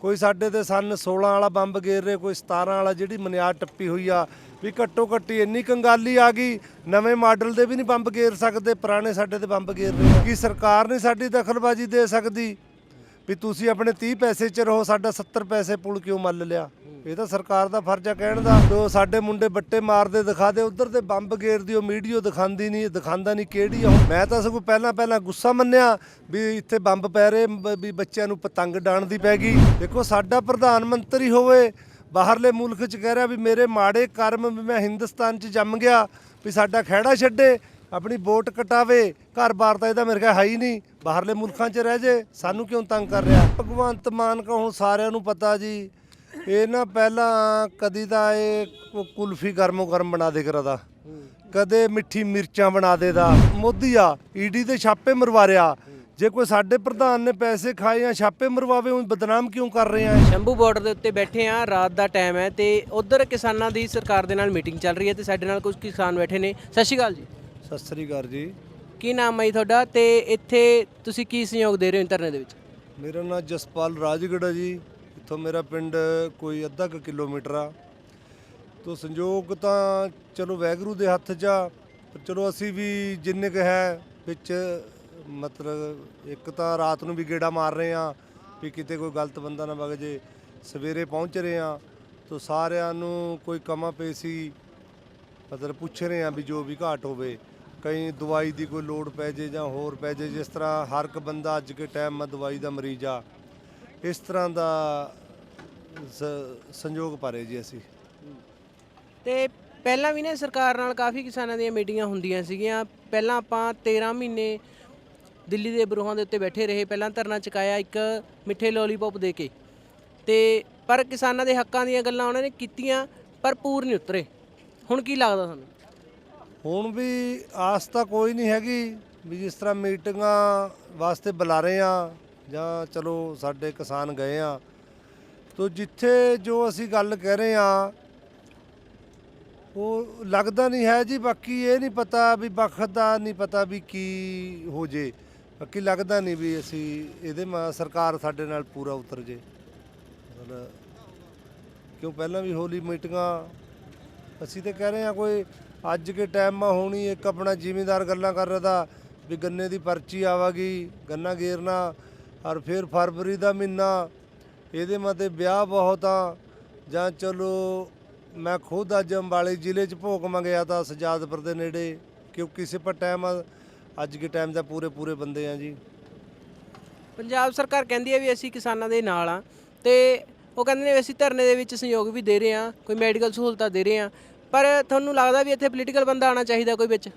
ਕੋਈ ਸਾਡੇ ਤੇ ਸਨ 16 ਵਾਲਾ ਬੰਬ ਗੇਰ ਰਹੇ, ਕੋਈ 17 ਵਾਲਾ ਜਿਹੜੀ ਮਨਿਆਦ ਟੱਪੀ ਹੋਈ ਆ, ਵੀ ਘੱਟੋ ਘੱਟੀ ਇੰਨੀ ਕੰਗਾਲੀ ਆ ਗਈ, ਨਵੇਂ ਮਾਡਲ ਦੇ ਵੀ ਨਹੀਂ ਬੰਬ ਗੇਰ ਸਕਦੇ, ਪੁਰਾਣੇ ਸਾਡੇ ਤੇ ਬੰਬ ਗੇਰ ਰਹੇ ਆ। ਕੀ ਸਰਕਾਰ ਨਹੀਂ ਸਾਡੀ ਦਖਲਬਾਜ਼ੀ ਦੇ ਸਕਦੀ? ਵੀ ਤੁਸੀਂ ਆਪਣੇ 30 ਪੈਸੇ ਚ ਰਹੋ, ਸਾਡਾ 70 ਪੈਸੇ ਪੁਲ ਕਿਉਂ ਮੱਲ ਲਿਆ? ਇਹ ਤਾਂ ਸਰਕਾਰ ਦਾ ਫਰਜ਼ ਆ ਕਹਿਣ ਦਾ। ਜੋ ਸਾਡੇ ਮੁੰਡੇ ਬੱਟੇ ਮਾਰਦੇ ਦਿਖਾ ਦੇ, ਉਧਰ ਤੇ ਬੰਬ ਗੇਰਦੀ, ਉਹ ਵੀਡੀਓ ਦਿਖਾਉਂਦੀ ਨਹੀਂ, ਦਿਖਾਉਂਦਾ ਨਹੀਂ ਕਿਹੜੀ ਆ ਹੁਣ ਮੈਂ ਤਾਂ ਸਗੋਂ ਪਹਿਲਾਂ ਪਹਿਲਾਂ ਗੁੱਸਾ ਮੰਨਿਆ ਵੀ ਇੱਥੇ ਬੰਬ ਪੈ ਰਹੇ, ਵੀ ਬੱਚਿਆਂ ਨੂੰ ਪਤੰਗ ਡਾਣ ਦੀ ਪੈ ਗਈ। ਦੇਖੋ, ਸਾਡਾ ਪ੍ਰਧਾਨ ਮੰਤਰੀ ਹੋਵੇ, ਬਾਹਰਲੇ ਮੁਲਕ 'ਚ ਕਹਿ ਰਿਹਾ ਵੀ ਮੇਰੇ ਮਾੜੇ ਕਰਮ ਵੀ ਮੈਂ ਹਿੰਦੁਸਤਾਨ 'ਚ ਜੰਮ ਗਿਆ, ਵੀ ਸਾਡਾ ਖਹਿੜਾ ਛੱਡੇ। ਆਪਣੀ ਵੋਟ ਕਟਾਵੇ ਘਰ-ਬਾਰ ਤਾਂ ਇਹਦਾ ਮੇਰੇ ਖਿਆਲ ਹੈ ਹੀ ਨਹੀਂ। ਬਾਹਰਲੇ ਮੁਲਕਾਂ 'ਚ ਰਹਿ ਜੇ, ਸਾਨੂੰ ਕਿਉਂ ਤੰਗ ਕਰ ਰਿਹਾ? ਭਗਵੰਤ ਮਾਨ ਕਾ ਹੁਣ ਸਾਰਿਆਂ ਨੂੰ ਪਤਾ ਜੀ, ਇਹ ਨਾ ਪਹਿਲਾਂ ਕਦੀ ਤਾਂ ਇਹ ਕੁਲਫੀ ਗਰਮੋ ਗਰਮ ਬਣਾ ਦੇ ਕਰਦਾ। ਕਦੇ ਮਿੱਠੀ ਮਿਰਚਾਂ ਬਣਾ ਦੇਦਾ। ਮੋਦੀ ਆ, ਈਡੀ ਦੇ ਛਾਪੇ ਮਰਵਾ ਰਿਆ। ਜੇ ਕੋਈ ਸਾਡੇ ਪ੍ਰਧਾਨ ਨੇ ਪੈਸੇ ਖਾਏ ਜਾਂ ਛਾਪੇ ਮਰਵਾਵੇ, ਉਹ ਬਦਨਾਮ ਕਿਉਂ ਕਰ ਰਹੇ ਆ? ਸ਼ੰਭੂ ਬਾਰਡਰ ਦੇ ਉੱਤੇ ਬੈਠੇ ਆ, ਰਾਤ ਦਾ ਟਾਈਮ ਹੈ ਤੇ ਉਧਰ ਕਿਸਾਨਾਂ ਦੀ ਸਰਕਾਰ ਦੇ ਨਾਲ ਮੀਟਿੰਗ ਚੱਲ ਰਹੀ ਹੈ ਤੇ ਸਾਡੇ ਨਾਲ ਕੁਝ ਕਿਸਾਨ ਬੈਠੇ ਨੇ। ਸਤਿ ਸ਼੍ਰੀ ਅਕਾਲ ਜੀ। ਸਤਿ ਸ੍ਰੀ ਅਕਾਲ ਜੀ। ਕੀ ਨਾਮ ਹੈ ਜੀ ਤੁਹਾਡਾ ਤੇ ਇੱਥੇ ਤੁਸੀਂ ਕੀ ਸਹਿਯੋਗ ਦੇ ਰਹੇ ਹੋ ਧਰਨੇ ਦੇ ਵਿੱਚ? ਮੇਰਾ ਨਾਮ ਜਸਪਾਲ ਰਾਜਗੜਾ ਜੀ। ਇੱਥੋਂ ਮੇਰਾ ਪਿੰਡ ਕੋਈ ਅੱਧਾ ਕੁ ਕਿਲੋਮੀਟਰ ਆ। ਤੋ ਸੰਯੋਗ ਤਾਂ ਚਲੋ ਵੈਗਰੂ ਦੇ ਹੱਥ 'ਚ ਆ ਪਰ ਚਲੋ ਅਸੀਂ ਵੀ ਜਿੰਨੇ ਕੁ ਹੈ ਵਿੱਚ ਮਤਲਬ ਇੱਕ ਤਾਂ ਰਾਤ ਨੂੰ ਵੀ ਗੇੜਾ ਮਾਰ ਰਹੇ ਆ ਵੀ ਕਿਤੇ ਕੋਈ ਗਲਤ ਬੰਦਾ ਨਾ ਵਗ ਜੇ ਸਵੇਰੇ ਪਹੁੰਚ ਰਹੇ ਆ। ਤੋ ਸਾਰਿਆਂ ਨੂੰ ਕੋਈ ਕਮਾ ਪੇਸੀ ਮਤਲਬ ਪੁੱਛ ਰਹੇ ਆ ਵੀ ਜੋ ਵੀ ਘਾਟ ਹੋਵੇ। ਕਈ ਦਵਾਈ ਦੀ ਕੋਈ ਲੋੜ ਪੈ ਜੇ ਜਾਂ ਹੋਰ ਪੈ ਜੇ, ਜਿਸ ਤਰ੍ਹਾਂ ਹਰ ਇੱਕ ਬੰਦਾ ਅੱਜ ਕੇ ਟਾਈਮ 'ਮ ਦਵਾਈ ਦਾ ਮਰੀਜ਼ ਆ ਇਸ ਤਰ੍ਹਾਂ ਦਾ ਸ- ਸੰਯੋਗ ਪਾਰੇ ਜੀ ਅਸੀਂ। ਤੇ ਪਹਿਲਾਂ ਵੀ ਨਾ ਸਰਕਾਰ ਨਾਲ ਕਾਫੀ ਕਿਸਾਨਾਂ ਦੀਆਂ ਮੀਟਿੰਗਾਂ ਹੁੰਦੀਆਂ ਸੀਗੀਆਂ। ਪਹਿਲਾਂ ਆਪਾਂ 13 ਮਹੀਨੇ ਦਿੱਲੀ ਦੇ ਬਰੂਹਾਂ ਦੇ ਉੱਤੇ ਬੈਠੇ ਰਹੇ। ਪਹਿਲਾਂ ਧਰਨਾ ਚੁਕਾਇਆ ਇੱਕ ਮਿੱਠੇ ਲੋਲੀਪੌਪ ਦੇ ਕੇ। ਤੇ ਪਰ ਕਿਸਾਨਾਂ ਦੇ ਹੱਕਾਂ ਦੀਆਂ ਗੱਲਾਂ ਉਹਨਾਂ ਨੇ ਕੀਤੀਆਂ, ਪਰ ਪੂਰ ਨਹੀਂ ਉਤਰੇ। ਹੁਣ ਕੀ ਲੱਗਦਾ ਤੁਹਾਨੂੰ? ਹੁਣ ਵੀ ਆਸ ਤਾਂ ਕੋਈ ਨਹੀਂ ਹੈਗੀ ਵੀ ਜਿਸ ਤਰ੍ਹਾਂ ਮੀਟਿੰਗਾਂ ਵਾਸਤੇ ਬੁਲਾ ਰਹੇ ਆ ਜਾਂ ਚਲੋ ਸਾਡੇ ਕਿਸਾਨ ਗਏ ਆ ਤੋ ਜਿੱਥੇ ਜੋ ਅਸੀਂ ਗੱਲ ਕਹਿ ਰਹੇ ਆ ਉਹ ਲੱਗਦਾ ਨਹੀਂ ਹੈ ਜੀ, ਬਾਕੀ ਇਹ ਨਹੀਂ ਪਤਾ ਵੀ ਵਕਤ ਦਾ ਨਹੀਂ ਪਤਾ ਵੀ ਕੀ ਹੋ ਜੇ। ਬਾਕੀ ਲੱਗਦਾ ਨਹੀਂ ਵੀ ਅਸੀਂ ਇਹਦੇ ਮਾ ਸਰਕਾਰ ਸਾਡੇ ਨਾਲ ਪੂਰਾ ਉਤਰ ਜੇ। ਮਤਲਬ ਕਿਉਂ ਪਹਿਲਾਂ ਵੀ ਹੋਲੀ ਮੀਟਿੰਗਾਂ, ਅਸੀਂ ਤਾਂ ਕਹਿ ਰਹੇ ਆ ਕੋਈ ਅੱਜ ਕੇ ਟਾਈਮ ਮਾ ਹੋਣੀ ਇੱਕ ਆਪਣਾ ਜ਼ਿਮੀਂਦਾਰ ਗੱਲਾਂ ਕਰ ਰਿਹਾ ਤਾ ਵੀ ਗੰਨੇ ਦੀ ਪਰਚੀ ਆਵਾਗੀ, ਗੰਨਾ ਗੇਰਨਾ, ਔਰ ਫਿਰ ਫਰਵਰੀ ਦਾ ਮਹੀਨਾ, ਇਹਦੇ ਮਤੇ ਵਿਆਹ ਬਹੁਤ ਆ, ਜਾਂ ਚਲੋ ਮੈਂ ਖੁਦ ਅੱਜ ਅੰਬਾਲੇ ਜ਼ਿਲ੍ਹੇ 'ਚ ਭੋਗ ਮੰਗਿਆ ਤਾਂ ਸਜਾਦਪੁਰ ਦੇ ਨੇੜੇ, ਕਿਉਂਕਿ ਕਿਸੇ ਪਰ ਟਾਈਮ ਅੱਜ ਕੇ ਟਾਈਮ ਦਾ ਪੂਰੇ ਪੂਰੇ ਬੰਦੇ ਆ ਜੀ। ਪੰਜਾਬ ਸਰਕਾਰ ਕਹਿੰਦੀ ਹੈ ਵੀ ਅਸੀਂ ਕਿਸਾਨਾਂ ਦੇ ਨਾਲ ਆ, ਤੇ ਉਹ ਕਹਿੰਦੇ ਨੇ ਅਸੀਂ ਧਰਨੇ ਦੇ ਵਿੱਚ ਸਹਿਯੋਗ ਵੀ ਦੇ ਰਹੇ ਆ ਕੋਈ ਮੈਡੀਕਲ ਸਹੂਲਤਾਂ ਦੇ ਰਹੇ ਆ ਪਰ ਤੁਹਾਨੂੰ ਲੱਗਦਾ ਵੀ ਇੱਥੇ ਪੋਲੀਟੀਕਲ ਬੰਦਾ ਆਣਾ ਚਾਹੀਦਾ ਕੋਈ ਵਿੱਚ?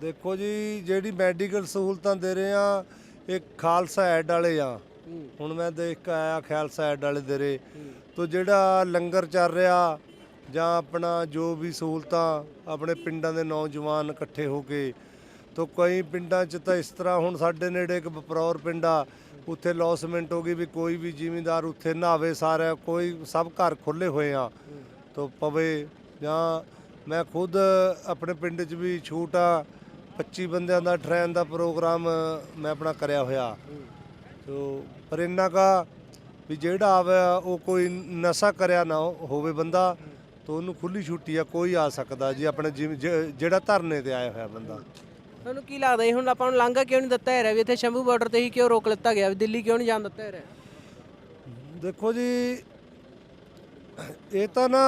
ਦੇਖੋ ਜੀ ਜਿਹੜੀ ਮੈਡੀਕਲ ਸਹੂਲਤਾਂ ਦੇ ਰਹੇ ਆ ਇਹ ਖਾਲਸਾ ਐਡ ਵਾਲੇ ਆ। ਹੁਣ ਮੈਂ ਦੇਖ ਕੇ ਆਇਆ ਖਾਲਸਾ ਐਡ ਵਾਲੇ ਦੇ ਰਹੇ ਤੋ ਜਿਹੜਾ ਲੰਗਰ ਚੱਲ ਰਿਹਾ ਜਾਂ ਆਪਣਾ ਜੋ ਵੀ ਸਹੂਲਤਾਂ ਆਪਣੇ ਪਿੰਡਾਂ ਦੇ ਨੌਜਵਾਨ ਇਕੱਠੇ ਹੋ ਕੇ ਤੋ ਕਈ ਪਿੰਡਾਂ 'ਚ ਤਾਂ ਇਸ ਤਰ੍ਹਾਂ ਹੁਣ ਸਾਡੇ ਨੇੜੇ ਇੱਕ ਬਪਰੌਰ ਪਿੰਡ ਆ ਉੱਥੇ ਲੌਸਮੈਂਟ ਹੋ ਗਈ ਵੀ ਕੋਈ ਵੀ ਜ਼ਿਮੀਂਦਾਰ ਉੱਥੇ ਨਹਾਵੇ ਸਾਰਾ ਕੋਈ ਸਭ ਘਰ ਖੁੱਲੇ ਹੋਏ ਆ। ਤੋ ਪਵੇ ਜਾਂ ਮੈਂ ਖੁਦ ਆਪਣੇ ਪਿੰਡ 'ਚ ਵੀ ਛੂਟ ਆ 25 ਬੰਦਿਆਂ ਦਾ ਟ੍ਰੇਨ ਦਾ ਪ੍ਰੋਗਰਾਮ ਮੈਂ ਆਪਣਾ ਕਰਿਆ ਹੋਇਆ। ਤੋ ਪਰ ਇੰਨਾ ਕਾ ਵੀ ਜਿਹੜਾ ਆਵੇ ਉਹ ਕੋਈ ਨਸ਼ਾ ਕਰਿਆ ਨਾ ਹੋਵੇ ਬੰਦਾ ਤੋ ਉਹਨੂੰ ਖੁੱਲੀ ਛੁੱਟੀ ਆ ਕੋਈ ਆ ਸਕਦਾ ਜੀ ਆਪਣੇ ਜਿਹੜਾ ਧਰਨੇ ਤੇ ਆਇਆ ਹੋਇਆ ਬੰਦਾ। ਤੁਹਾਨੂੰ ਕੀ ਲੱਗਦਾ ਜੀ ਹੁਣ ਆਪਾਂ ਨੂੰ ਲਾਂਘਾ ਕਿਉਂ ਨਹੀਂ ਦਿੱਤਾ ਹੈ ਵੀ ਇੱਥੇ ਸ਼ੰਭੂ ਬਾਰਡਰ ਤੇ ਹੀ ਕਿਉਂ ਰੋਕ ਲਿੱਤਾ ਗਿਆ ਵੀ ਦਿੱਲੀ ਕਿਉਂ ਨਹੀਂ ਜਾਣ ਦਿੱਤਾ ਹੈ ਦੇਖੋ ਜੀ ਇਹ ਤਾਂ ਨਾ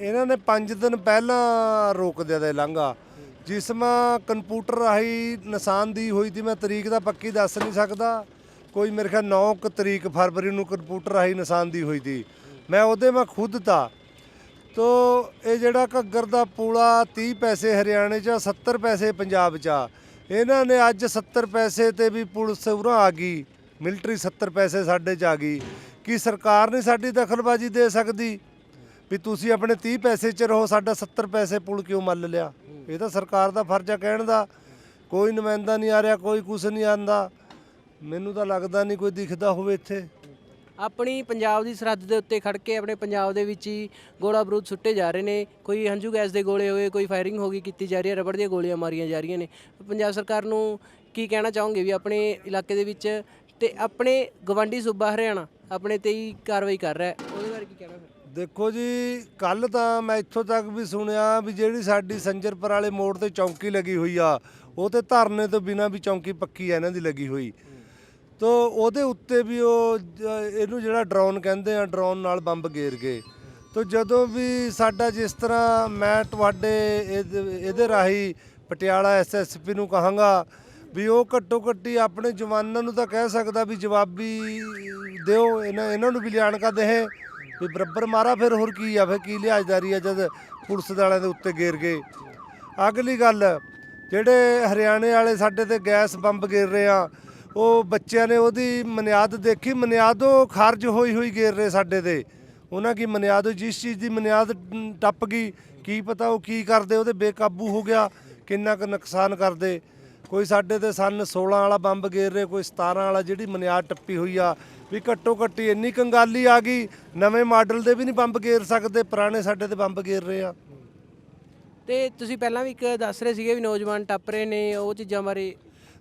ਇਹਨਾਂ ਨੇ 5 ਦਿਨ ਪਹਿਲਾਂ ਰੋਕ ਦਿਆ ਦਾ ਲਾਂਘਾ। ਜਿਸ ਮਾ ਕੰਪਿਊਟਰ ਰਾਹੀਂ ਨਿਸ਼ਾਨਦੀ ਹੋਈ ਸੀ ਮੈਂ ਤਰੀਕ ਦਾ ਪੱਕੀ ਦੱਸ ਨਹੀਂ ਸਕਦਾ। ਕੋਈ ਮੇਰੇ ਖਿਆਲ 9 ਕੁ ਤਰੀਕ ਫਰਵਰੀ ਨੂੰ ਕੰਪਿਊਟਰ ਰਾਹੀਂ ਨਿਸ਼ਾਨਦੀ ਹੋਈ ਸੀ ਮੈਂ ਉਹਦੇ ਮੈਂ ਖੁਦ ਤਾ। ਤੋ ਇਹ ਜਿਹੜਾ ਘੱਗਰ ਦਾ ਪੂਲਾ 30 ਪੈਸੇ ਹਰਿਆਣੇ 'ਚ ਆ, 70 ਪੈਸੇ ਪੰਜਾਬ 'ਚ ਆ। ਇਹਨਾਂ ਨੇ ਅੱਜ 70 ਪੈਸੇ ਤੇ ਵੀ ਪੁਲਿਸ ਉਰਾਂ ਆ ਗਈ। ਮਿਲਟਰੀ 70 ਪੈਸੇ ਸਾਡੇ 'ਚ ਆ ਗਈ। ਕਿ ਸਰਕਾਰ ਨਹੀਂ ਸਾਡੀ ਦਖਲਬਾਜ਼ੀ ਦੇ ਸਕਦੀ? ਵੀ ਤੁਸੀਂ ਆਪਣੇ 30 ਪੈਸੇ 'ਚ ਰਹੋ ਸਾਡਾ 70 ਪੈਸੇ ਪੁਲ ਕਿਉਂ ਮੱਲ ਲਿਆ? ਇਹ ਤਾਂ ਸਰਕਾਰ ਦਾ ਫਰਜ਼ ਆ ਕਹਿਣ ਦਾ। ਕੋਈ ਨੁਮਾਇੰਦਾ ਨਹੀਂ ਆ ਰਿਹਾ ਕੋਈ ਕੁਛ ਨਹੀਂ ਆਂਦਾ। ਮੈਨੂੰ ਤਾਂ ਲੱਗਦਾ ਨਹੀਂ ਕੋਈ ਦਿਖਦਾ ਹੋਵੇ ਇੱਥੇ। ਆਪਣੀ ਪੰਜਾਬ ਦੀ ਸਰਹੱਦ ਦੇ ਉੱਤੇ ਖੜ ਕੇ ਆਪਣੇ ਪੰਜਾਬ ਦੇ ਵਿੱਚ ਹੀ ਗੋਲਾ ਬਰੂਦ ਸੁੱਟੇ ਜਾ ਰਹੇ ਨੇ। ਕੋਈ ਹੰਝੂ ਗੈਸ ਦੇ ਗੋਲੇ ਹੋਏ ਕੋਈ ਫਾਇਰਿੰਗ ਹੋ ਗਈ ਕੀਤੀ ਜਾ ਰਹੀ ਹੈ ਰਬੜ ਦੀਆਂ ਗੋਲੀਆਂ ਮਾਰੀਆਂ ਜਾ ਰਹੀਆਂ ਨੇ। ਪੰਜਾਬ ਸਰਕਾਰ ਨੂੰ ਕੀ ਕਹਿਣਾ ਚਾਹੋਗੇ ਵੀ ਆਪਣੇ ਇਲਾਕੇ ਦੇ ਵਿੱਚ ਤੇ ਆਪਣੇ ਗਵਾਂਢੀ ਸੂਬਾ ਹਰਿਆਣਾ ਆਪਣੇ ਤੇ ਹੀ ਕਾਰਵਾਈ ਕਰ ਰਿਹਾ ਹੈ? ਉਹਦੇ ਬਾਰੇ ਕੀ ਕਹਿਣਾ ਫਿਰ? ਦੇਖੋ ਜੀ ਕੱਲ ਤਾਂ ਮੈਂ ਇੱਥੋਂ ਤੱਕ ਵੀ ਸੁਣਿਆ ਵੀ ਜਿਹੜੀ ਸਾਡੀ ਸੰਜਰਪੁਰ ਵਾਲੇ ਮੋੜ ਤੇ ਚੌਂਕੀ ਲੱਗੀ ਹੋਈ ਆ, ਉਹ ਤੇ ਧਰਨੇ ਤੋਂ ਬਿਨਾ ਵੀ ਚੌਂਕੀ ਪੱਕੀ ਆ ਇਹਨਾਂ ਦੀ ਲੱਗੀ ਹੋਈ। ਤੋ ਉਹਦੇ ਉੱਤੇ ਵੀ ਉਹ ਇਹਨੂੰ ਜਿਹੜਾ ਡਰੋਨ ਕਹਿੰਦੇ ਆ, ਡਰੋਨ ਨਾਲ ਬੰਬ ਗੇਰ ਗਏ। ਤੋ ਜਦੋਂ ਵੀ ਸਾਡਾ ਜਿਸ ਤਰ੍ਹਾਂ ਮੈਂ ਤੁਹਾਡੇ ਇਹਦੇ ਇਹਦੇ ਰਾਹੀਂ ਪਟਿਆਲਾ ਐਸਐਸਪੀ ਨੂੰ ਕਹਾਂਗਾ ਵੀ ਉਹ ਘੱਟੋ ਘੱਟੀ ਆਪਣੇ ਜਵਾਨਾਂ ਨੂੰ ਤਾਂ ਕਹਿ ਸਕਦਾ ਵੀ ਜਵਾਬੀ ਦਿਓ, ਇਹਨਾਂ ਇਹਨਾਂ ਨੂੰ ਵੀ ਲਿਆਣ ਕਾ ਦੇਹ। ਵੀ ਬਰਾਬਰ ਮਾਰਾ ਫਿਰ ਹੋਰ ਕੀ ਆ, ਫਿਰ ਕੀ ਲਿਹਾਜ਼ਦਾਰੀ ਆ ਜਦ ਪੁਲਿਸ ਵਾਲਿਆਂ ਦੇ ਉੱਤੇ ਗੇਰ ਗਏ। ਅਗਲੀ ਗੱਲ, ਜਿਹੜੇ ਹਰਿਆਣੇ ਵਾਲੇ ਸਾਡੇ ਤੇ ਗੈਸ ਬੰਬ ਗੇਰ ਰਹੇ ਆ, ਉਹ ਬੱਚਿਆਂ ਨੇ ਉਹਦੀ ਮਨਿਆਦ ਦੇਖੀ, ਮਨਿਆਦੋਂ ਖਾਰਜ ਹੋਈ ਹੋਈ ਗੇਰ ਰਹੇ ਸਾਡੇ ਤੇ। ਉਹਨਾਂ ਕੀ ਮਨਿਆਦ, ਜਿਸ ਚੀਜ਼ ਦੀ ਮਨਿਆਦ ਟੱਪ ਗਈ, ਕੀ ਪਤਾ ਉਹ ਕੀ ਕਰਦੇ, ਉਹਦੇ ਬੇਕਾਬੂ ਹੋ ਗਿਆ, ਕਿੰਨਾ ਕੁ ਨੁਕਸਾਨ ਕਰਦੇ। ਕੋਈ ਸਾਡੇ ਤੇ ਸਨ 16 ਵਾਲਾ ਬੰਬ ਗੇਰ ਰਹੇ ਕੋਈ 17 ਵਾਲਾ ਜਿਹੜੀ ਮਨਿਆਦ ਟੱਪੀ ਹੋਈ ਆ ਵੀ ਘੱਟੋ ਘੱਟੀ ਇੰਨੀ ਕੰਗਾਲੀ ਆ ਗਈ ਨਵੇਂ ਮਾਡਲ ਦੇ ਵੀ ਨਹੀਂ ਬੰਬ ਗੇਰ ਸਕਦੇ ਪੁਰਾਣੇ ਸਾਡੇ ਤੇ ਬੰਬ ਗੇਰ ਰਹੇ ਆ। ਤੇ ਤੁਸੀਂ ਪਹਿਲਾਂ ਵੀ ਇੱਕ ਦੱਸ ਰਹੇ ਸੀਗੇ ਵੀ ਨੌਜਵਾਨ ਟੱਪ ਰਹੇ ਨੇ ਉਹ ਚੀਜ਼ਾਂ ਬਾਰੇ।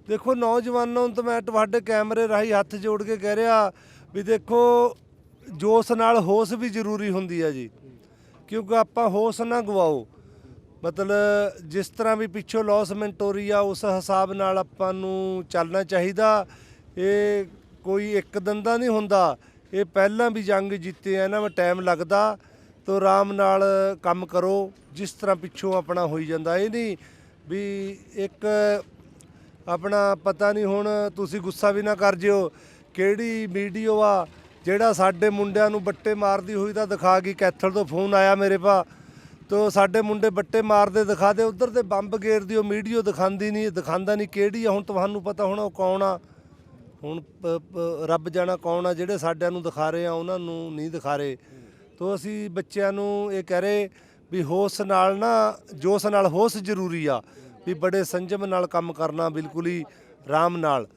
ਦੇਖੋ ਨੌਜਵਾਨਾਂ ਨੂੰ ਤਾਂ ਮੈਂ ਤੁਹਾਡੇ ਕੈਮਰੇ ਰਾਹੀਂ ਹੱਥ ਜੋੜ ਕੇ ਕਹਿ ਰਿਹਾ ਵੀ ਦੇਖੋ ਜੋਸ਼ ਨਾਲ ਹੋਸ਼ ਵੀ ਜ਼ਰੂਰੀ ਹੁੰਦੀ ਹੈ ਜੀ। ਕਿਉਂਕਿ ਆਪਾਂ ਹੋਸ਼ ਨਾ ਗਵਾਓ। ਮਤਲਬ ਜਿਸ ਤਰ੍ਹਾਂ ਵੀ ਪਿੱਛੋਂ ਲੌਸਮੈਂਟ ਹੋ ਰਹੀ ਆ ਉਸ ਹਿਸਾਬ ਨਾਲ ਆਪਾਂ ਨੂੰ ਚੱਲਣਾ ਚਾਹੀਦਾ। ਇਹ ਕੋਈ ਇੱਕ ਦਿਨ ਦਾ ਨਹੀਂ ਹੁੰਦਾ। ਇਹ ਪਹਿਲਾਂ ਵੀ ਜੰਗ ਜਿੱਤੇ ਆ, ਇਹਨਾਂ ਵਿੱਚ ਟਾਈਮ ਲੱਗਦਾ। ਤੋ ਆਰਾਮ ਨਾਲ ਕੰਮ ਕਰੋ, ਜਿਸ ਤਰ੍ਹਾਂ ਪਿੱਛੋਂ ਆਪਣਾ ਹੋਈ ਜਾਂਦਾ। ਇਹ ਨਹੀਂ ਵੀ ਇੱਕ ਆਪਣਾ ਪਤਾ ਨਹੀਂ ਹੁਣ ਤੁਸੀਂ ਗੁੱਸਾ ਵੀ ਨਾ ਕਰ ਜਿਓ, ਕਿਹੜੀ ਵੀਡੀਓ ਆ ਜਿਹੜਾ ਸਾਡੇ ਮੁੰਡਿਆਂ ਨੂੰ ਬੱਟੇ ਮਾਰਦੀ ਹੋਈ ਤਾਂ ਦਿਖਾ ਗਈ, ਕੈਥਲ ਤੋਂ ਫੋਨ ਆਇਆ ਮੇਰੇ ਪਾ ਤੋ ਸਾਡੇ ਮੁੰਡੇ ਬੱਟੇ ਮਾਰਦੇ ਦਿਖਾ ਦੇ ਉਧਰ ਤੇ ਬੰਬ ਗੇਰਦੀ, ਉਹ ਵੀਡੀਓ ਦਿਖਾਉਂਦੀ ਨਹੀਂ ਦਿਖਾਉਂਦਾ ਨਹੀਂ ਕਿਹੜੀ ਆ, ਹੁਣ ਤੁਹਾਨੂੰ ਪਤਾ ਹੁਣ ਉਹ ਕੌਣ ਆ। ਹੁਣ ਪ- ਪ- ਰੱਬ ਜਾਣਾ ਕੌਣ ਆ, ਜਿਹੜੇ ਸਾਡਿਆਂ ਨੂੰ ਦਿਖਾ ਰਹੇ ਆ, ਉਹਨਾਂ ਨੂੰ ਨਹੀਂ ਦਿਖਾ ਰਹੇ। ਤੋ ਅਸੀਂ ਬੱਚਿਆਂ ਨੂੰ ਇਹ ਕਹਿ ਰਹੇ ਵੀ ਹੋਸ਼ ਨਾਲ ਨਾ, ਜੋਸ਼ ਨਾਲ ਹੋਸ਼ ਜ਼ਰੂਰੀ ਆ, ਵੀ ਬੜੇ ਸੰਜਮ ਨਾਲ ਕੰਮ ਕਰਨਾ ਬਿਲਕੁਲ ਹੀ ਆਰਾਮ ਨਾਲ।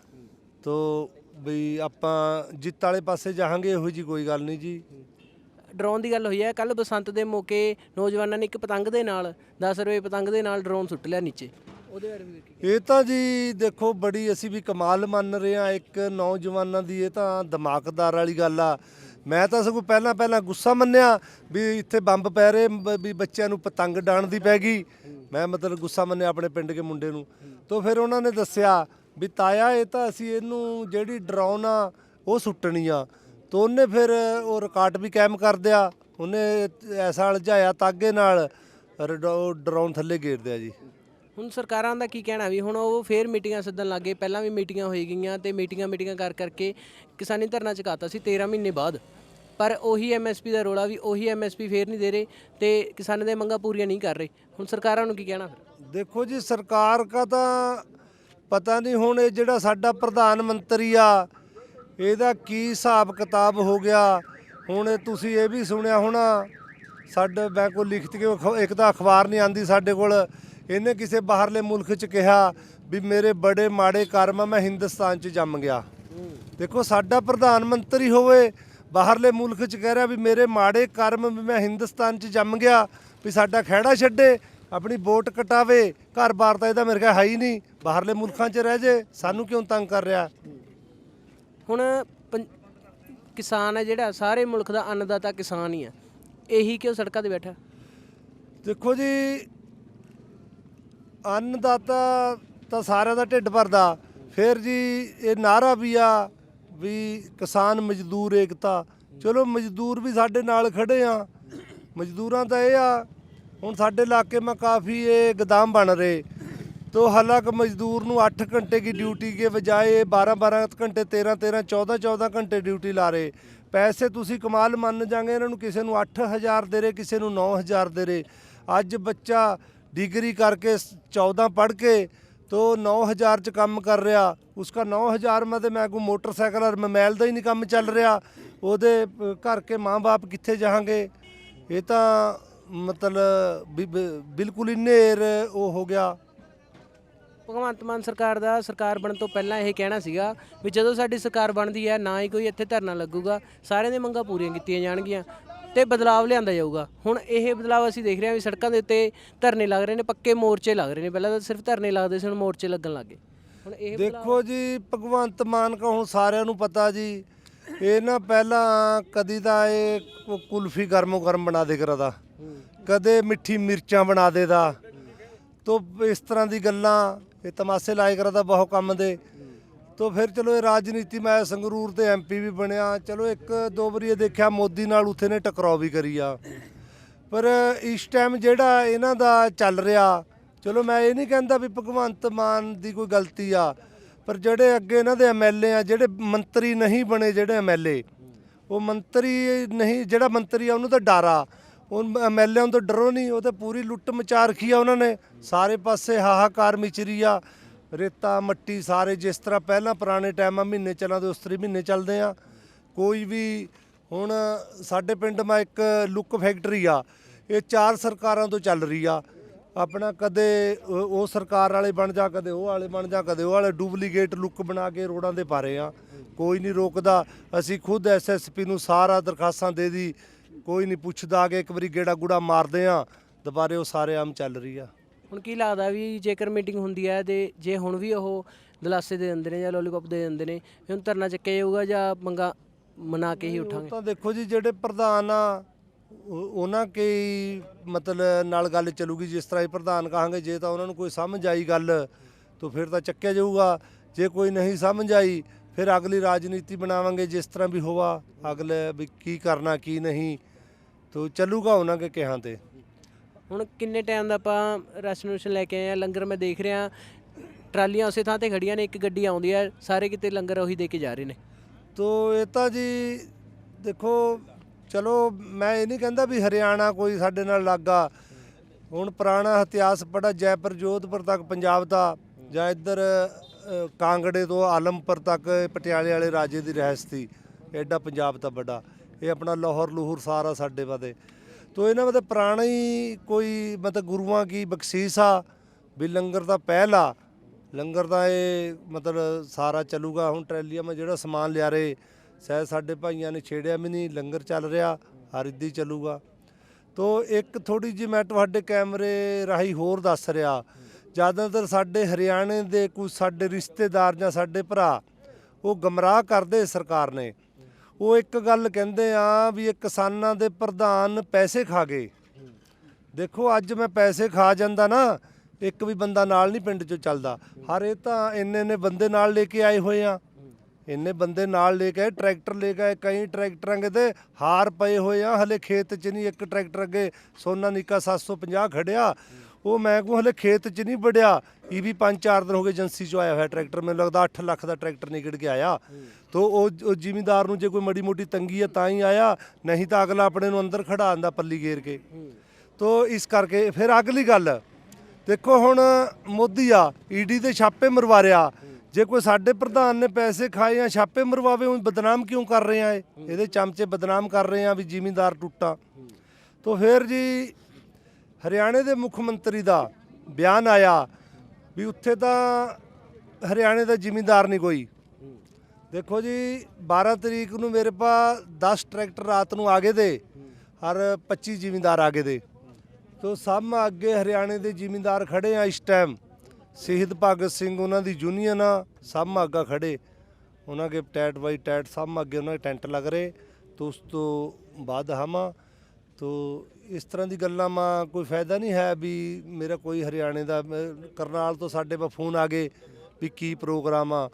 ਤੋ ਵੀ ਆਪਾਂ ਜਿੱਤ ਵਾਲੇ ਪਾਸੇ ਜਾਵਾਂਗੇ, ਇਹੋ ਜੀ ਕੋਈ ਗੱਲ ਨਹੀਂ ਜੀ। ਡਰੋਨ ਦੀ ਗੱਲ ਹੋਈ ਹੈ ਕੱਲ ਬਸੰਤ ਦੇ ਮੌਕੇ ਨੌਜਵਾਨਾਂ ਨੇ ਇੱਕ ਪਤੰਗ ਦੇ ਨਾਲ 10 ਰੁਪਏ ਪਤੰਗ ਦੇ ਨਾਲ ਡਰੋਨ ਸੁੱਟ ਲਿਆ ਨੀਚੇ। ਉਹਦੇ ਬਾਰੇ ਵੀ ਇਹ ਤਾਂ ਜੀ ਦੇਖੋ ਬੜੀ ਅਸੀਂ ਵੀ ਕਮਾਲ ਮੰਨ ਰਹੇ ਆ ਇੱਕ ਨੌਜਵਾਨਾਂ ਦੀ, ਇਹ ਤਾਂ ਦਿਮਾਗਦਾਰ ਵਾਲੀ ਗੱਲ ਆ। ਮੈਂ ਤਾਂ ਸਗੋਂ ਪਹਿਲਾਂ ਪਹਿਲਾਂ ਗੁੱਸਾ ਮੰਨਿਆ ਵੀ ਇੱਥੇ ਬੰਬ ਪੈ ਰਹੇ, ਬ- ਵੀ ਬੱਚਿਆਂ ਨੂੰ ਪਤੰਗ ਡਾਣ ਦੀ ਪੈ ਗਈ। ਮੈਂ ਮਤਲਬ ਗੁੱਸਾ ਮੰਨਿਆ ਆਪਣੇ ਪਿੰਡ ਕੇ ਮੁੰਡੇ ਨੂੰ। ਤੋਂ ਫਿਰ ਉਹਨਾਂ ਨੇ ਦੱਸਿਆ ਵੀ ਤਾਇਆ, ਇਹ ਤਾਂ ਅਸੀਂ ਇਹਨੂੰ ਜਿਹੜੀ ਡਰਾਉਣ ਆ, ਉਹ ਸੁੱਟਣੀ ਆ। ਤੋਂ ਉਹਨੇ ਫਿਰ ਉਹ ਰਿਕਾਰਡ ਵੀ ਕਾਇਮ ਕਰ ਦਿਆ। ਉਹਨੇ ਐਸਾ ਅਲਝਾਇਆ ਤਾਗੇ ਨਾਲ ਡਰਾਉਣ ਥੱਲੇ ਗੇਰ ਦਿਆ ਜੀ। ਹੁਣ ਸਰਕਾਰਾਂ ਦਾ ਕੀ ਕਹਿਣਾ ਵੀ ਹੁਣ ਉਹ ਫੇਰ ਮੀਟਿੰਗਾਂ ਸੱਦਣ ਲੱਗੇ ਪਹਿਲਾਂ ਵੀ ਮੀਟਿੰਗਾਂ ਹੋਈ ਗਈਆਂ ਤੇ ਮੀਟਿੰਗਾਂ ਮੀਟਿੰਗਾਂ ਕਰ ਕਰਕੇ ਕਿਸਾਨੀ ਧਰਨਾ ਚੁਕਾਤਾ ਸੀ 13 ਮਹੀਨੇ ਬਾਅਦ। ਪਰ ਉਹੀ ਐਮਐਸਪੀ ਦਾ ਰੋਲਾ ਵੀ ਉਹੀ ਐਮਐਸਪੀ ਫੇਰ ਨਹੀਂ ਦੇ ਰਹੇ ਤੇ ਕਿਸਾਨਾਂ ਦੇ ਮੰਗਾਂ ਪੂਰੀਆਂ ਨਹੀਂ ਕਰ ਰਹੇ। ਹੁਣ ਸਰਕਾਰਾਂ ਨੂੰ ਕੀ ਕਹਿਣਾ ਫਿਰ? ਦੇਖੋ ਜੀ ਸਰਕਾਰ ਦਾ ਤਾਂ ਪਤਾ ਨਹੀਂ ਹੁਣ ਇਹ ਜਿਹੜਾ ਸਾਡਾ ਪ੍ਰਧਾਨ ਮੰਤਰੀ ਆ ਇਹਦਾ ਕੀ ਹਿਸਾਬ ਕਿਤਾਬ ਹੋ ਗਿਆ? ਹੁਣ ਤੁਸੀਂ ਇਹ ਵੀ ਸੁਣਿਆ ਹੋਣਾ, ਸਾਡੇ ਮੈਂ ਕੋਲ ਲਿਖਤ ਕੇ ਅਖ- ਇੱਕ ਤਾਂ ਅਖਬਾਰ ਨਹੀਂ ਆਂਦੀ ਸਾਡੇ ਕੋਲ। ਇਹਨੇ ਕਿਸੇ ਬਾਹਰਲੇ ਮੁਲਕ 'ਚ ਕਿਹਾ ਵੀ ਮੇਰੇ ਬੜੇ ਮਾੜੇ ਕਰਮ ਮੈਂ ਹਿੰਦੁਸਤਾਨ 'ਚ ਜੰਮ ਗਿਆ। ਦੇਖੋ, ਸਾਡਾ ਪ੍ਰਧਾਨ ਮੰਤਰੀ ਹੋਵੇ, ਬਾਹਰਲੇ ਮੁਲਕ 'ਚ ਕਹਿ ਰਿਹਾ ਵੀ ਮੇਰੇ ਮਾੜੇ ਕਰਮ ਵੀ ਮੈਂ ਹਿੰਦੁਸਤਾਨ 'ਚ ਜੰਮ ਗਿਆ, ਵੀ ਸਾਡਾ ਖਹਿੜਾ ਛੱਡੇ, ਆਪਣੀ ਵੋਟ ਕਟਾਵੇ, ਘਰ-ਬਾਰ ਤਾਂ ਇਹਦਾ ਮੇਰੇ ਖਿਆਲ ਹੈ ਹੀ ਨਹੀਂ। ਬਾਹਰਲੇ ਮੁਲਕਾਂ 'ਚ ਰਹਿ ਜੇ, ਸਾਨੂੰ ਕਿਉਂ ਤੰਗ ਕਰ ਰਿਹਾ? ਹੁਣ ਪੰ- ਕਿਸਾਨ ਹੈ ਜਿਹੜਾ, ਸਾਰੇ ਮੁਲਕ ਦਾ ਅੰਨਦਾਤਾ ਕਿਸਾਨ ਹੀ ਆ ਇਹੀ ਕਿਉਂ ਸੜਕਾਂ ਤੇ ਬੈਠਾ? ਦੇਖੋ ਜੀ ਅੰਨਦਾਤਾ ਤਾਂ ਸਾਰਿਆਂ ਦਾ ਢਿੱਡ ਭਰਦਾ। ਫਿਰ ਜੀ, ਇਹ ਨਾਰਾ ਵੀ ਆ ਵੀ ਕਿਸਾਨ ਮਜ਼ਦੂਰ ਏਕਤਾ। ਚਲੋ, ਮਜ਼ਦੂਰ ਵੀ ਸਾਡੇ ਨਾਲ ਖੜੇ ਆ। ਮਜ਼ਦੂਰਾਂ ਦਾ ਇਹ ਆ, ਹੁਣ ਸਾਡੇ ਇਲਾਕੇ ਮੈਂ ਕਾਫੀ ਇਹ ਗਦਾਮ ਬਣ ਰਹੇ। तो ਹਾਲਾਂਕਿ ਮਜ਼ਦੂਰ ਨੂੰ 8 ਘੰਟੇ ਦੀ ਡਿਊਟੀ ਕੇ ਬਜਾਏ 12 12 ਘੰਟੇ 13 13 14 14 ਘੰਟੇ ਡਿਊਟੀ ਲਾ ਰਹੇ। ਪੈਸੇ ਤੁਸੀਂ ਕਮਾਲ ਮੰਨ ਜਾਗੇ ਇਹਨਾਂ ਨੂੰ ਕਿਸੇ ਨੂੰ 8000 ਦੇ ਰਹੇ ਕਿਸੇ ਨੂੰ 9000 ਦੇ ਰਹੇ। ਅੱਜ ਬੱਚਾ ਡਿਗਰੀ ਕਰਕੇ 14 ਪੜ੍ਹ ਕੇ ਤੋ 9000 ਚ ਕੰਮ ਕਰ ਰਿਹਾ। ਉਸਕਾ 9000 ਮੈਂ ਤੇ ਮੈਂ ਕੋ ਮੋਟਰਸਾਈਕਲ ਔਰ ਮੋਬਾਈਲ ਦਾ ਹੀ ਨਹੀਂ ਕੰਮ ਚੱਲ ਰਿਹਾ। ਉਹਦੇ ਅ, ਘਰ ਕੇ ਮਾਂ-ਬਾਪ ਕਿੱਥੇ ਜਾਹਾਂਗੇ? ਇਹ ਤਾਂ ਮਤਲਬ ਵੀ ਬਿਲਕੁਲ ਹੀ ਨੇਰ ਉਹ ਹੋ ਗਿਆ। ਭਗਵੰਤ ਮਾਨ ਸਰਕਾਰ ਦਾ ਸਰਕਾਰ ਬਣਨ ਤੋਂ ਪਹਿਲਾਂ ਇਹ ਕਹਿਣਾ ਸੀਗਾ ਵੀ ਜਦੋਂ ਸਾਡੀ ਸਰਕਾਰ ਬਣਦੀ ਹੈ ਨਾ ਹੀ ਕੋਈ ਇੱਥੇ ਧਰਨਾ ਲੱਗੂਗਾ ਸਾਰਿਆਂ ਦੀਆਂ ਮੰਗਾਂ ਪੂਰੀਆਂ ਕੀਤੀਆਂ ਜਾਣਗੀਆਂ ਤੇ ਬਦਲਾਵ ਲਿਆਂਦਾ ਜਾਊਗਾ। ਹੁਣ ਇਹ ਬਦਲਾਵ ਅਸੀਂ ਦੇਖ ਰਹੇ ਹਾਂ ਵੀ ਸੜਕਾਂ ਦੇ ਉੱਤੇ ਧਰਨੇ ਲੱਗ ਰਹੇ ਨੇ ਪੱਕੇ ਮੋਰਚੇ ਲੱਗ ਰਹੇ ਨੇ ਪਹਿਲਾਂ ਤਾਂ ਸਿਰਫ ਧਰਨੇ ਲੱਗਦੇ ਸੀ ਹੁਣ ਮੋਰਚੇ ਲੱਗਣ ਲੱਗੇ ਹੁਣ ਇਹ ਦੇਖੋ ਜੀ ਭਗਵੰਤ ਮਾਨ ਕਾ ਹੁਣ ਸਾਰਿਆਂ ਨੂੰ ਪਤਾ ਜੀ ਇਹ ਨਾ ਪਹਿਲਾਂ ਕਦੀ ਤਾਂ ਇਹ ਕੁਲਫੀ ਗਰਮੋ ਗਰਮ ਬਣਾ ਦੇ ਕਰਦਾ ਕਦੇ ਮਿੱਠੀ ਮਿਰਚਾਂ ਬਣਾ ਦੇਦਾ ਤੋ ਇਸ ਤਰ੍ਹਾਂ ਦੀ ਗੱਲਾਂ ਇਹ ਤਮਾਸ਼ੇ ਲਾਏ ਕਰਦਾ ਬਹੁਤ ਕੰਮ ਦੇ। ਤੋ ਫਿਰ ਚਲੋ ਇਹ ਰਾਜਨੀਤੀ, ਮੈਂ ਸੰਗਰੂਰ ਤੇ ਐਮਪੀ ਵੀ ਬਣਿਆ। ਚਲੋ ਇੱਕ ਦੋ ਵਾਰੀ ਇਹ ਦੇਖਿਆ, ਮੋਦੀ ਨਾਲ ਉੱਥੇ ਨੇ ਟਕਰਾਅ ਵੀ ਕਰੀ ਆ। ਪਰ ਇਸ ਟਾਈਮ ਜਿਹੜਾ ਇਹਨਾਂ ਦਾ ਚੱਲ ਰਿਹਾ, ਚਲੋ ਮੈਂ ਇਹ ਨਹੀਂ ਕਹਿੰਦਾ ਵੀ ਭਗਵੰਤ ਮਾਨ ਦੀ ਕੋਈ ਗਲਤੀ ਆ, ਪਰ ਜਿਹੜੇ ਅੱਗੇ ਇਹਨਾਂ ਦੇ ਐਮਐਲਏ ਆ, ਜਿਹੜੇ ਮੰਤਰੀ ਨਹੀਂ ਬਣੇ ਜਿਹੜੇ ਐਮਐਲਏ ਉਹ ਮੰਤਰੀ ਨਹੀਂ, ਜਿਹੜਾ ਮੰਤਰੀ ਆ, ਉਹਨੂੰ ਤਾਂ ਡਰ ਆ ਉਹ ਐਮਐਲਏ ਨੂੰ ਤਾਂ ਡਰੋ ਨਹੀਂ, ਉਹ ਤਾਂ ਪੂਰੀ ਲੁੱਟ ਮਚਾ ਰੱਖੀ ਆ ਉਹਨਾਂ ਨੇ। ਸਾਰੇ ਪਾਸੇ ਹਾਹਾਕਾਰ ਮਚਰੀ ਆ। ਰੇਤਾ, ਮੱਟੀ ਸਾਰੇ ਜਿਸ ਤਰ੍ਹਾਂ ਪਹਿਲਾਂ ਪੁਰਾਣੇ ਟਾਈਮਾਂ ਮਹੀਨੇ ਚੱਲਾਂ ਦੇ ਉਸ ਤਰੀ ਮਹੀਨੇ ਚੱਲਦੇ ਆ। ਕੋਈ ਵੀ ਹੁਣ ਸਾਡੇ ਪਿੰਡ ਮਾ ਇੱਕ ਲੁੱਕ ਫੈਕਟਰੀ ਆ, ਇਹ ਚਾਰ ਸਰਕਾਰਾਂ ਤੋਂ ਚੱਲ ਰਹੀ ਆ। ਆਪਣਾ ਕਦੇ ਉਹ ਸਰਕਾਰ ਵਾਲੇ ਬਣ ਜਾ, ਕਦੇ ਉਹ ਵਾਲੇ ਬਣ ਜਾ, ਕਦੇ ਉਹ ਵਾਲੇ ਡੁਪਲੀਕੇਟ ਲੁੱਕ ਬਣਾ ਕੇ ਰੋਡਾਂ ਦੇ ਪਾ ਰਹੇ ਆ। ਕੋਈ ਨਹੀਂ ਰੋਕਦਾ। ਅਸੀਂ ਖੁਦ ਐਸਐਸਪੀ ਨੂੰ ਸਾਰਾ ਦਰਖਾਸਤਾਂ ਦੇ ਦੀ ਕੋਈ ਨਹੀਂ ਪੁੱਛਦਾ ਕਿ ਇੱਕ ਵਾਰੀ ਗੇੜਾ ਗੁੜਾ ਮਾਰਦੇ ਆ ਦੁਬਾਰੇ ਉਹ ਸਾਰੇ ਆਮ ਚੱਲ ਰਹੀ ਆ। ਹੁਣ ਕੀ ਲੱਗਦਾ ਵੀ ਜੇਕਰ ਮੀਟਿੰਗ ਹੁੰਦੀ ਹੈ ਤੇ ਜੇ ਹੁਣ ਵੀ ਉਹ ਦਲਾਸੇ ਦੇ ਦਿੰਦੇ ਨੇ ਜਾਂ ਲੋਲੀਪੌਪ ਦੇ ਦਿੰਦੇ ਨੇ ਵੀ ਹੁਣ ਧਰਨਾ ਚੱਕਿਆ ਜਾਊਗਾ ਜਾਂ ਮੰਗਾ ਮਨਾ ਕੇ ਹੀ ਉਹ ਉਠਾਂਗੇ? ਤਾਂ ਦੇਖੋ ਜੀ ਜਿਹੜੇ ਪ੍ਰਧਾਨ ਆ ਉਹ- ਉਹਨਾਂ ਕੇ ਹੀ ਮਤਲਬ ਨਾਲ ਗੱਲ ਚੱਲੂਗੀ ਜਿਸ ਤਰ੍ਹਾਂ ਹੀ ਪ੍ਰਧਾਨ ਕਹਾਂਗੇ ਜੇ ਤਾਂ ਉਹਨਾਂ ਨੂੰ ਕੋਈ ਸਮਝ ਆਈ ਗੱਲ ਤਾਂ ਫਿਰ ਤਾਂ ਚੱਕਿਆ ਜਾਊਗਾ। ਜੇ ਕੋਈ ਨਹੀਂ ਸਮਝ ਆਈ ਫਿਰ ਅਗਲੀ ਰਾਜਨੀਤੀ ਬਣਾਵਾਂਗੇ ਜਿਸ ਤਰ੍ਹਾਂ ਵੀ ਹੋਵਾ ਅਗਲੇ ਵੀ ਕੀ ਕਰਨਾ ਕੀ ਨਹੀਂ। ਤਾਂ ਚੱਲੂਗਾ ਉਹਨਾਂ ਕੇ ਕਿਹਾਂ ਤੇ? ਹੁਣ ਕਿੰਨੇ ਟਾਈਮ ਦਾ ਆਪਾਂ ਰੈਸਟੋਰੇਸ਼ਨ ਲੈ ਕੇ ਆਏ ਆ ਲੰਗਰ ਮੈਂ ਦੇਖ ਰਿਹਾ ਟਰਾਲੀਆਂ ਉਸੇ ਥਾਂ ਤੇ ਖੜੀਆਂ ਨੇ ਇੱਕ ਗੱਡੀ ਆਉਂਦੀ ਹੈ ਸਾਰੇ ਕਿਤੇ ਲੰਗਰ ਉਹੀ ਦੇ ਕੇ ਜਾ ਰਹੇ ਨੇ। ਤੋ ਇਹ ਤਾਂ ਜੀ ਦੇਖੋ ਚਲੋ ਮੈਂ ਇਹ ਨਹੀਂ ਕਹਿੰਦਾ ਵੀ ਹਰਿਆਣਾ ਕੋਈ ਸਾਡੇ ਨਾਲ ਲੱਗਾ। ਹੁਣ ਪੁਰਾਣਾ ਇਤਿਹਾਸ ਪੜਾ ਜੈਪੁਰ ਜੋਧਪੁਰ ਤੱਕ ਪੰਜਾਬ ਦਾ ਜਾਂ ਇੱਧਰ ਅ, ਕਾਂਗੜੇ ਤੋਂ ਆਲਮਪੁਰ ਤੱਕ ਇਹ ਪਟਿਆਲੇ ਵਾਲੇ ਰਾਜੇ ਦੀ ਰਹਿਸ ਸੀ। ਐਡਾ ਪੰਜਾਬ ਤਾਂ ਵੱਡਾ। ਇਹ ਆਪਣਾ ਲਾਹੌਰ ਲੂਹਰ ਸਾਰਾ ਸਾਡੇ ਵਾਦੇ ਤੋ ਇਹਨਾਂ ਮਤਲਬ ਪੁਰਾਣਾ ਹੀ ਕੋਈ ਮਤਲਬ ਗੁਰੂਆਂ ਕੀ ਬਖਸ਼ੀਸ਼ ਆ ਵੀ ਲੰਗਰ ਦਾ ਪਹਿਲਾ ਲੰਗਰ ਦਾ ਇਹ ਮਤਲਬ ਸਾਰਾ ਚੱਲੂਗਾ। ਹੁਣ ਟਰੈਲੀਆਂ ਮੈਂ ਜਿਹੜਾ ਸਮਾਨ ਲਿਆ ਰਹੇ ਸ਼ਾਇਦ ਸਾਡੇ ਭਾਈਆਂ ਨੇ ਛੇੜਿਆ ਵੀ ਨਹੀਂ, ਲੰਗਰ ਚੱਲ ਰਿਹਾ, ਹਰ ਇੱਦਾਂ ਹੀ ਚੱਲੂਗਾ। ਤੋ ਇੱਕ ਥੋੜੀ ਜਿਹੀ ਮੈਂ ਤੁਹਾਡੇ ਕੈਮਰੇ ਰਾਹੀਂ ਹੋਰ ਦੱਸ ਰਿਹਾ। ਜ਼ਿਆਦਾਤਰ ਸਾਡੇ ਹਰਿਆਣੇ ਦੇ ਕੁਝ ਸਾਡੇ ਰਿਸ਼ਤੇਦਾਰ ਜਾਂ ਸਾਡੇ ਭਰਾ, ਉਹ ਗਮਰਾਹ ਕਰਦੇ ਸਰਕਾਰ ਨੇ। ਉਹ ਇੱਕ ਗੱਲ ਕਹਿੰਦੇ ਆ ਵੀ ਇਹ ਕਿਸਾਨਾਂ ਦੇ ਪ੍ਰਧਾਨ ਪੈਸੇ ਖਾ ਗਏ। ਦੇਖੋ, ਅੱਜ ਮੈਂ ਪੈਸੇ ਖਾ ਜਾਂਦਾ ਨਾ, ਇੱਕ ਵੀ ਬੰਦਾ ਨਾਲ ਨਹੀਂ ਪਿੰਡ 'ਚੋਂ ਚੱਲਦਾ। ਹਰ ਇਹ ਤਾਂ ਇੰਨੇ ਇੰਨੇ ਬੰਦੇ ਨਾਲ ਲੈ ਕੇ ਆਏ ਹੋਏ ਆ। ਇੰਨੇ ਬੰਦੇ ਨਾਲ ਲੈ ਕੇ ਆਏ, ਟਰੈਕਟਰ ਲੈ ਕੇ ਆਏ, ਕਈ ਟਰੈਕਟਰਾਂ ਦੇ ਹਾਰ ਪਏ ਹੋਏ ਆ। ਹਲੇ ਖੇਤ 'ਚ ਨਹੀਂ ਇੱਕ ਟਰੈਕਟਰ ਅੱਗੇ ਸੋਨਾ ਨਿੱਕਾ 750 ਖੜਿਆ। ਉਹ ਮੈਂ ਕੋ ਹਲੇ ਖੇਤ 'ਚ ਨਹੀਂ ਵੜਿਆ। ਇਹ ਵੀ 5-4 ਦਿਨ ਹੋ ਗਏ ਏਜੰਸੀ 'ਚੋਂ ਆਇਆ ਹੋਇਆ ਟਰੈਕਟਰ। ਮੈਨੂੰ ਲੱਗਦਾ 8 ਲੱਖ ਦਾ ਟਰੈਕਟਰ ਨਿਕਲ ਕੇ ਆਇਆ। ਤੋ ਉਹ ਉਹ ਜ਼ਿਮੀਂਦਾਰ ਨੂੰ ਜੇ ਕੋਈ ਮੜੀ ਮੋਟੀ ਤੰਗੀ ਹੈ ਤਾਂ ਹੀ ਆਇਆ। ਨਹੀਂ ਤਾਂ ਅਗਲਾ ਆਪਣੇ ਨੂੰ ਅੰਦਰ ਖੜਾ ਆਂਦਾ ਪੱਲੀ ਗੇਰ ਕੇ। ਤੋ ਇਸ ਕਰਕੇ ਫਿਰ ਅਗਲੀ ਗੱਲ। ਦੇਖੋ ਹੁਣ ਮੋਦੀ ਆ ਈਡੀ ਦੇ ਛਾਪੇ ਮਰਵਾ ਮਰਵਾਰਿਆ। ਜੇ ਕੋਈ ਸਾਡੇ ਪ੍ਰਧਾਨ ਨੇ ਪੈਸੇ ਖਾਏ ਆ ਛਾਪੇ ਮਰਵਾਵੇ, ਉਹ ਬਦਨਾਮ ਕਿਉਂ ਕਰ ਰਹੇ ਆ ਇਹਦੇ ਚਮਚੇ ਬਦਨਾਮ ਕਰ ਰਹੇ ਆ ਵੀ ਜ਼ਿਮੀਂਦਾਰ ਟੁੱਟਾ। ਤੋ ਫਿਰ ਜੀ ਹਰਿਆਣੇ ਦੇ ਮੁੱਖ ਮੰਤਰੀ ਦਾ ਬਿਆਨ ਆਇਆ ਵੀ ਉੱਥੇ ਤਾਂ ਹਰਿਆਣੇ ਦਾ ਜ਼ਿਮੀਂਦਾਰ ਨਹੀਂ ਕੋਈ। ਦੇਖੋ ਜੀ 12 ਤਰੀਕ ਨੂੰ ਮੇਰੇ ਪਾ 10 ਟਰੈਕਟਰ ਰਾਤ ਨੂੰ ਆ ਗਏ ਦੇ, ਹਰ 25 ਜ਼ਿਮੀਂਦਾਰ ਆ ਗਏ ਦੇ। ਤੋ ਸਭ ਅੱਗੇ ਹਰਿਆਣੇ ਦੇ ਜ਼ਿਮੀਂਦਾਰ ਖੜੇ ਆ ਇਸ ਟਾਈਮ ਸ਼ਹੀਦ ਭਗਤ ਸਿੰਘ ਉਹਨਾਂ ਦੀ ਯੂਨੀਅਨ ਆ, ਸਭ ਅੱਗਾ ਖੜੇ। ਉਹਨਾਂ ਕੇ ਟੈਟ ਬਾਈ ਟੈਟ ਸਭ ਅੱਗੇ ਉਹਨਾਂ ਦੇ ਟੈਂਟ ਲੱਗ ਰਹੇ। ਤੋ ਉਸ ਤੋਂ ਬਾਅਦ ਹਮਾ ਤੋ ਇਸ ਤਰ੍ਹਾਂ ਦੀ ਗੱਲਾਂ ਮਾ ਕੋਈ ਫਾਇਦਾ ਨਹੀਂ ਹੈ ਵੀ ਮੇਰਾ ਕੋਈ ਹਰਿਆਣੇ ਦਾ, ਮੈਂ- ਕਰਨਾਲ ਤੋਂ ਸਾਡੇ ਪਾ ਫੋਨ ਆ ਗਏ ਵੀ ਕੀ ਪ੍ਰੋਗਰਾਮ ਆ।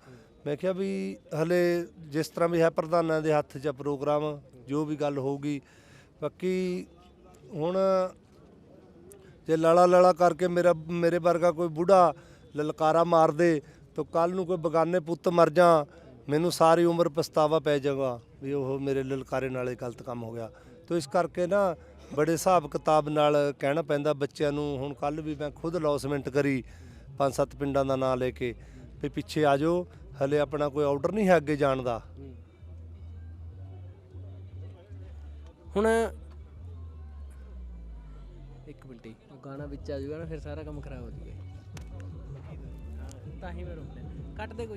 ਮੈਂ ਕਿਹਾ ਵੀ ਹਲੇ ਜਿਸ ਤਰ੍ਹਾਂ ਵੀ ਹੈ ਪ੍ਰਧਾਨਾਂ ਦੇ ਹੱਥ 'ਚ ਆ ਪ੍ਰੋਗਰਾਮ, ਜੋ ਵੀ ਗੱਲ ਹੋਊਗੀ। ਬਾਕੀ ਹੁਣ ਜੇ ਲੜਾ ਲੜਾ ਕਰਕੇ ਮੇਰਾ, ਮੇਰੇ ਵਰਗਾ ਕੋਈ ਬੁੱਢਾ ਲਲਕਾਰਾ ਮਾਰ ਦੇ, ਤਾਂ ਕੱਲ ਨੂੰ ਕੋਈ ਬਗਾਨੇ ਪੁੱਤ ਮਰ ਜਾ, ਮੈਨੂੰ ਸਾਰੀ ਉਮਰ ਪਛਤਾਵਾ ਪੈ ਜਾਊਗਾ ਵੀ ਉਹ ਮੇਰੇ ਲਲਕਾਰੇ ਨਾਲੇ ਗਲਤ ਕੰਮ ਹੋ ਗਿਆ। ਤਾਂ ਇਸ ਕਰਕੇ ਨਾ ਬੜੇ ਹਿਸਾਬ ਕਿਤਾਬ ਨਾਲ ਕਹਿਣਾ ਪੈਂਦਾ ਬੱਚਿਆਂ ਨੂੰ, ਹੁਣ ਕੱਲ ਵੀ ਮੈਂ ਖੁਦ ਲੌਸਮੈਂਟ ਕਰੀ ਪੰਜ ਸੱਤ ਪਿੰਡਾਂ ਦਾ ਨਾਂ ਲੈ ਕੇ ਵੀ ਪਿੱਛੇ ਆ ਜਾਓ, ਹਲੇ ਆਪਣਾ ਕੋਈ ਆਰਡਰ ਨਹੀਂ ਹੈ ਅੱਗੇ ਜਾਣ ਦਾ। ਹੁਣ ਇੱਕ ਮਿੰਟ ਹੀ ਉਹ ਗਾਣਾ ਵਿੱਚ ਆ ਜਾਊਗਾ ਨਾ, ਫਿਰ ਸਾਰਾ ਕੰਮ ਖਰਾਬ ਹੋ ਜਾਊਗਾ। ਤਾਂ ਹੀ ਮੈਂ ਰੋਕ ਲਿਆ। ਕੱਟ ਦੇ ਕੋਈ।